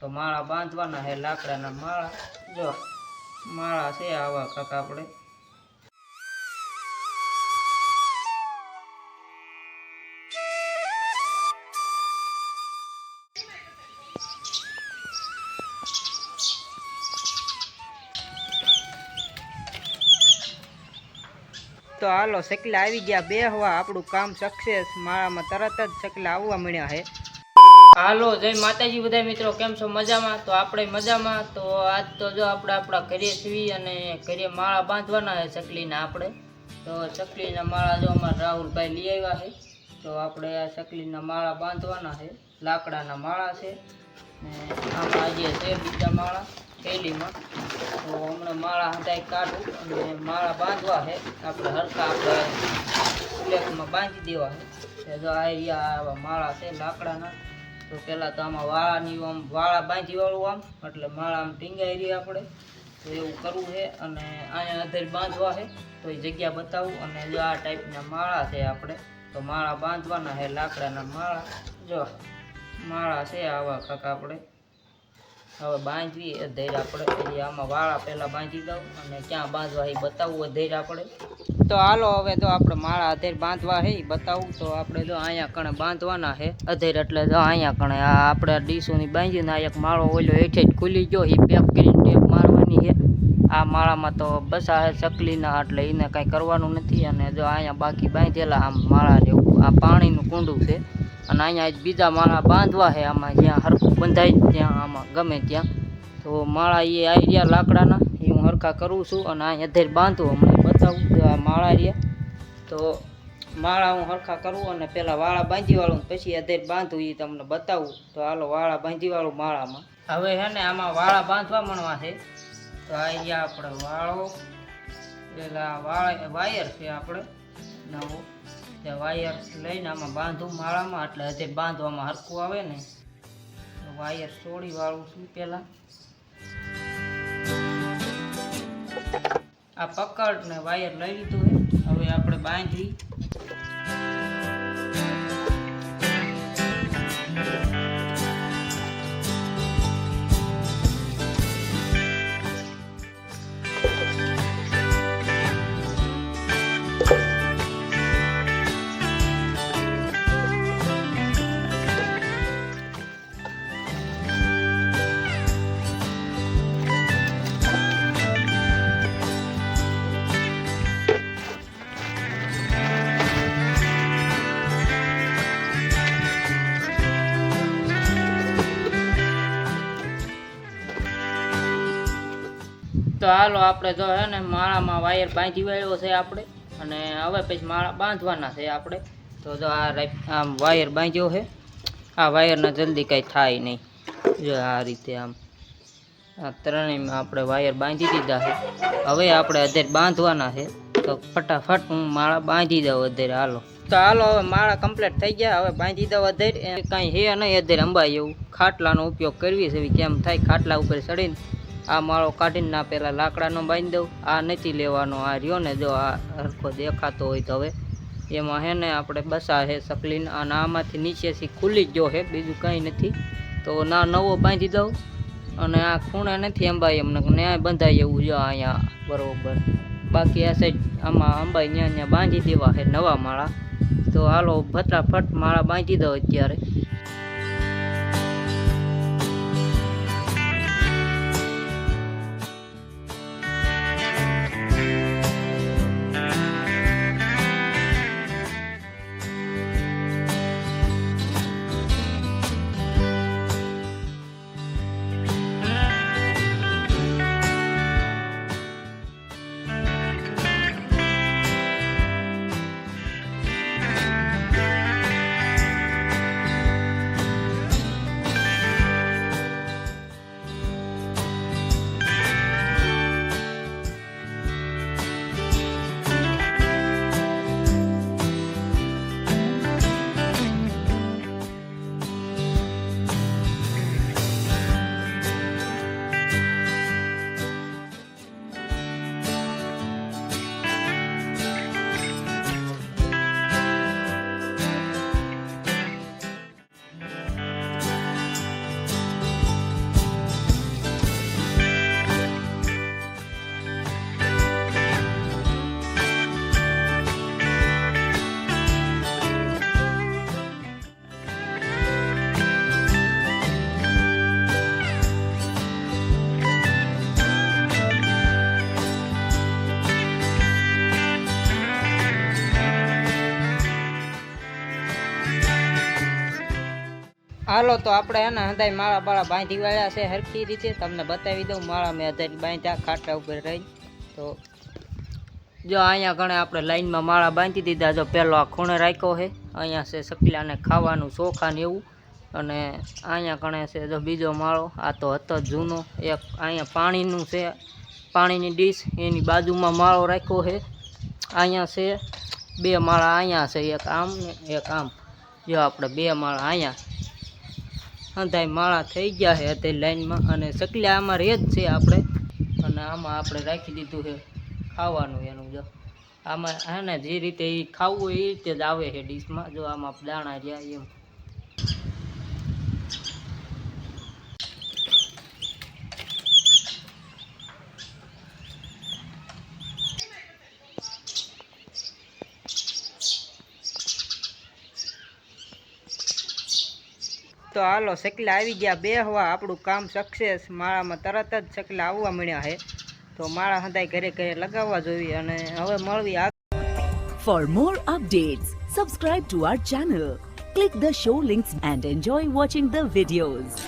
તો માળા બાંધવાના છે લાકડાના માળા. જો, માળા છે આવા કાંક આપણે. તો હાલો સકલા આવી ગયા. બે હવા આપણું કામ સક્સેસ. માળામાં તરત જ સકલા આવવા મળ્યા છે હાલો, જય માતાજી બધા મિત્રો, કેમ છો? મજામાં? તો આપણે મજામાં. તો આજ તો જો આપણે આપણા ઘરે સીવી અને ઘરે માળા બાંધવાના છે ચકલીના આપણે. તો ચકલીના માળા જો અમારા રાહુલભાઈ લઈ આવ્યા છે. તો આપણે આ ચકલીના માળા બાંધવાના છે. લાકડાના માળા છે. ને આમાં આજે છે બીજા માળા, થેલીમાં. તો હમણાં માળા હટાઈ કાઢું અને માળા બાંધવા છે. આપણે હરકા આપણે સિલેક્ટમાં બાંધી દેવા છે. જો આ આવા માળા છે લાકડાના. તો પહેલાં તો આમાં વાળાની આમ વાળા બાંધી વાળું આમ, એટલે માળા આમ ટીંગાઈ રહી આપણે. તો એવું કરવું છે અને અહીંયા અધેર બાંધવા છે, તો એ જગ્યા બતાવું અને જો આ ટાઈપના માળા છે આપણે, તો માળા બાંધવાના છે લાકડાના માળા. જો માળા છે આવા કાંક આપણે. હવે બાંધવી અધેર આપણે આમાં વાળા પહેલાં બાંધી દઉં અને ક્યાં બાંધવા એ બતાવવું અધેર આપણે તો હાલો, હવે તો આપણે માળા અધેર બાંધવા હે બતાવું, તો આપણે જો અહીંયા કણે બાંધવાના છે અધેર એટલે જો અહીંયા કણે આ આપણે ડીસોની બાંધીને આ એક માળો ઓલો હેઠે જ ખુલી ગયો એ પેક કરીને ટેપ મારવાની છે આ માળામાં તો બસ આ ચકલીના, એટલે એને કાંઈ કરવાનું નથી. અને જો અહીંયા બાકી બાંધેલા આમ માળા જેવું આ પાણીનું કુંડું છે. અને અહીંયા બીજા માળા બાંધવા છે આમાં જ્યાં હરખું બંધાય ત્યાં આમાં ગમે ત્યાં. તો માળા એ આઈડિયા લાકડાના, એ હું હરખા કરું છું અને અહીંયા અધેર બાંધું હમણાં બતાવું માળા રહ્યા. તો માળા હું હરખા કરું અને પહેલાં વાળા બાંધીવાળું પછી અધેર બાંધું એ તમને બતાવું. તો હાલો વાળા બાંધીવાળું માળામાં. હવે છે ને આમાં વાળા બાંધવા મળવા છે. તો આ આપણે વાળો, પેલા વાળા, વાયર છે આપણે. તે વાયર લઈને આમાં બાંધું માળામાં, એટલે હજે બાંધવામાં હરકું આવે ને. વાયર સોડી વાળું છું પહેલાં આ પકડ ને વાયર લઈ લીધું હવે આપણે બાંધી તો હાલો આપણે જો હે ને માળામાં વાયર બાંધી વાળ્યો છે આપણે. અને હવે પછી માળા બાંધવાના છે આપણે. તો જો આ આમ વાયર બાંધ્યો છે. આ વાયરના જલ્દી કાંઈ થાય નહીં. જો આ રીતે આમ, આ ત્રણેયમાં આપણે વાયર બાંધી દીધા છે. હવે આપણે અત્યારે બાંધવાના છે. તો ફટાફટ હું માળા બાંધી દઉં અધેર, હાલો. તો હાલો, હવે માળા કમ્પ્લીટ થઈ ગયા. હવે બાંધી દઉં એ કાંઈ હે નહીં અધેર અંબાઈ એવું. ખાટલાનો ઉપયોગ કરવી છે. કેમ થાય? ખાટલા ઉપર ચડીને. આ માળો કાઢીને ના પેલા લાકડાનો બાંધી દઉં. આ નથી લેવાનો, આ રહ્યો ને જો આ હરખો દેખાતો હોય તો હવે. એમાં હે ને આપણે બસા હે સકલીન, અને આમાંથી નીચેથી ખુલી જ જો હે, બીજું કંઈ નથી. તો ના નવો બાંધી દઉં, અને આ ખૂણા નથી અંબાઈ એમને ન્યાય બંધાય એવું જો અહીંયા બરોબર. બાકી આ સાઈડ આમાં અંબાઈ ન્યા ત્યાં બાંધી દેવા હે નવા માળા. તો હાલો ફટાફટ માળા બાંધી દો અત્યારે. હાલો તો આપણે એના હંધાઈ માળા બાળા બાંધી વાળ્યા છે હરખી રીતે. તમને બતાવી દઉં, માળા મેં હંધાઈ બાંધ્યા ખાટા ઉપર રહી તો જો અહીંયા ગણે આપણે લાઈનમાં માળા બાંધી દીધા. જો પહેલો આ ખૂણે રાખ્યો છે, અહીંયા છે સકલાને ખાવાનું ચોખા ને એવું. અને અહીંયા ગણે છે જો બીજો માળો, આ તો હતો જૂનો. એક અહીંયા પાણીનું છે, પાણીની ડીશ, એની બાજુમાં માળો રાખ્યો છે. અહીંયા છે બે માળા, અહીંયા છે એક આમ ને એક આમ. જો આપણે બે માળા અહીંયા હંધાઈ માળા થઈ ગયા છે અત્યારે લાઈનમાં અને સકલા આમાં રહે જ છે આપણે. અને આમાં આપણે રાખી દીધું છે ખાવાનું એનું જો. આમાં હે ને જે રીતે એ ખાવું હોય એ રીતે જ આવે છે ડીશમાં. જો આમાં દાણા રહ્યા એમ. તો હાલો સકલા આવી ગયા બે હવા આપણું કામ સક્સેસ માળામાં તરત જ સકલા આવવા મળ્યા છે તો માળા હંધાઈ ઘરે ઘરે લગાવવા જોઈએ અને હવે મળવી આ For more updates, subscribe to our channel, click the show links and enjoy watching the videos.